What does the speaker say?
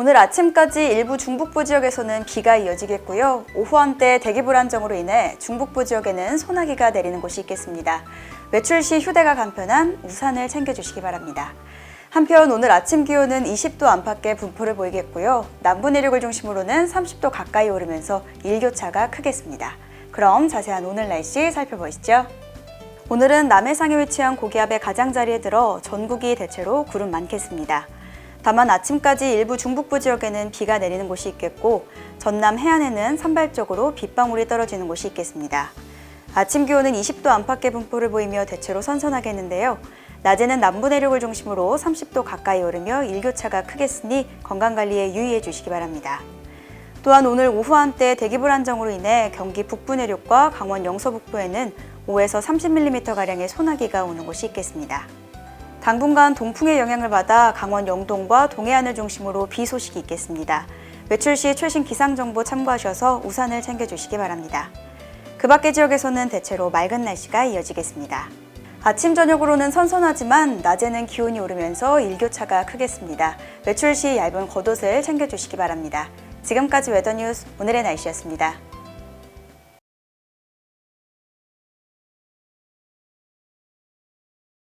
오늘 아침까지 일부 중북부 지역에서는 비가 이어지겠고요. 오후 한때 대기 불안정으로 인해 중북부 지역에는 소나기가 내리는 곳이 있겠습니다. 외출 시 휴대가 간편한 우산을 챙겨주시기 바랍니다. 한편 오늘 아침 기온은 20도 안팎의 분포를 보이겠고요. 남부 내륙을 중심으로는 30도 가까이 오르면서 일교차가 크겠습니다. 그럼 자세한 오늘 날씨 살펴보시죠. 오늘은 남해상에 위치한 고기압의 가장자리에 들어 전국이 대체로 구름 많겠습니다. 다만 아침까지 일부 중북부 지역에는 비가 내리는 곳이 있겠고 전남 해안에는 산발적으로 빗방울이 떨어지는 곳이 있겠습니다. 아침 기온은 20도 안팎의 분포를 보이며 대체로 선선하겠는데요. 낮에는 남부 내륙을 중심으로 30도 가까이 오르며 일교차가 크겠으니 건강관리에 유의해 주시기 바랍니다. 또한 오늘 오후 한때 대기 불안정으로 인해 경기 북부 내륙과 강원 영서 북부에는 5에서 30mm가량의 소나기가 오는 곳이 있겠습니다. 당분간 동풍의 영향을 받아 강원 영동과 동해안을 중심으로 비 소식이 있겠습니다. 외출 시 최신 기상 정보 참고하셔서 우산을 챙겨주시기 바랍니다. 그 밖의 지역에서는 대체로 맑은 날씨가 이어지겠습니다. 아침 저녁으로는 선선하지만 낮에는 기온이 오르면서 일교차가 크겠습니다. 외출 시 얇은 겉옷을 챙겨주시기 바랍니다. 지금까지 웨더뉴스 오늘의 날씨였습니다.